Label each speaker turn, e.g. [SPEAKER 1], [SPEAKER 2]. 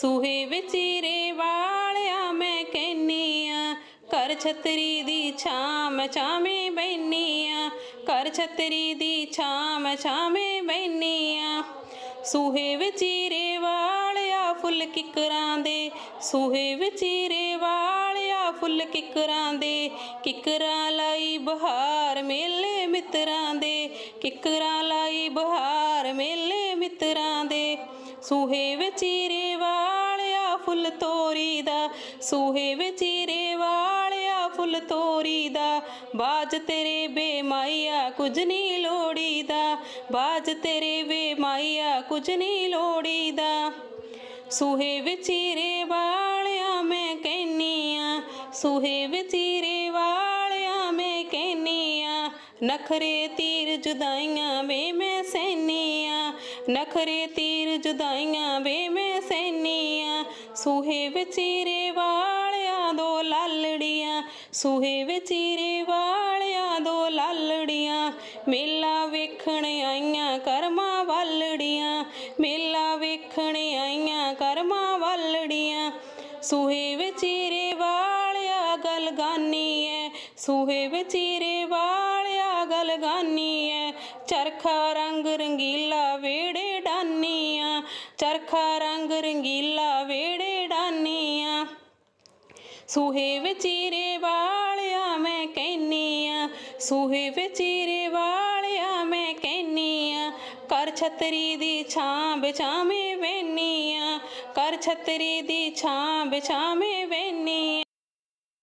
[SPEAKER 1] ਸੂਹੇ ਵਿਚੀਰੇ ਵਾਲਿਆ ਮੈਂ ਕਹਿਨੀਆ ਕਰ ਛਤਰੀ ਦੀ ਛਾਂ ਛਾਵੇਂ ਬੈਨੀਆ ਕਰ ਛਤਰੀ ਦੀ ਛਾਂ ਛਾਵੇਂ ਬੈਨੀਆ ਸੂਹੇ ਵਿਚੀਰੇ ਵਾਲਿਆ ਫੁੱਲ ਕਿਕਰਾਂ ਦੇ, ਸੂਹੇ ਵਿਚੀਰੇ ਵਾਲਿਆ ਫੁੱਲ ਕਿਕਰਾਂ ਦੇ, ਕਿਕਰਾਂ ਲਾਈ ਬਹਾਰ ਮੇਲੇ ਮਿੱਤਰਾਂ ਦੇ, ਕਿਕਰਾਂ ਲਈ ਬਹਾਰ ਸੂਹੇ ਵਿਚੀਰੇ ਵਾਲਿਆ ਫੁੱਲ ਤੋਰੀ ਦਾ, ਸੂਹੇ ਵਿਚੀਰੇ ਵਾਲਿਆ ਫੁੱਲ ਤੋਰੀ ਦਾ, ਬਾਜ ਤੇਰੇ ਬੇਮਾਈਆ ਕੁਝ ਨਹੀਂ ਲੋੜੀਦਾ ਬਾਜ ਤੇਰੇ ਬੇਮਾਈਆ ਕੁਝ ਨਹੀਂ ਲੋੜੀਦਾ ਸੂਹੇ ਵਿਚੀਰੇ ਵਾਲਿਆ ਮੈਂ ਕਹਿਨੀਆ ਸੂਹੇ ਵਿਚੀਰੇ ਨਖਰੇ ਤੀਰ ਜੁਦਾਈਆਂ ਵੇ ਮੈਂ ਸੈਨੀਆਂ, ਨਖਰੇ ਤੀਰ ਜੁਦਾਈਆਂ ਵੇ ਮੈਂ ਸੈਨੀਆਂ। ਸੂਹੇ ਵਿਚੀਰੇ ਵਾਲਿਆਂ ਦੋ ਲਾਲੜੀਆਂ, ਸੂਹੇ ਵਿਚੀਰੇ ਵਾਲਿਆਂ ਦੋ ਲਾਲੜੀਆਂ। ਮੇਲਾ ਵੇਖਣ ਆਈਆਂ ਕਰਮਾਂ ਵਾਲੜੀਆਂ, ਮੇਲਾ ਵੇਖਣ ਆਈਆਂ ਕਰਮਾਂ ਵਾਲੜੀਆਂ। ਸੂਹੇ ਵਿਚੀਰੇ ਵਾਲਿਆ ਗਲ ਗਾਨੀ ਐ ਸੂਹੇ ਵਿਚੀਰੇ ਵਾਲਿਆ ਗਲ ਐ ਚਰਖਾ ਰੰਗ ਰੰਗੀਲਾ ਵੇੜੇ ਡਾਨੀਆਂ, ਚਰਖਾ ਰੰਗ ਰੰਗੀਲਾ ਵੇੜੇ ਡਾਨੀਆਂ। ਸੂਹੇ ਵਿਚੀਰੇ ਵਾਲਿਆ ਮੈਂ ਕਹਿਨੀਆ, ਸੂਹੇ ਵਿਚੀਰੇ ਵਾਲਿਆ ਮੈਂ ਕਹਿਨੀਆ, ਕਰ ਛਤਰੀ ਦੀ ਛਾਂ ਬਿਛਾਵੇਂ ਵੇਨੀਆਂ, ਕਰ ਛਤਰੀ ਦੀ ਛਾਂ ਬਿਛਾਵੇਂ ਵੇਨੀਆਂ।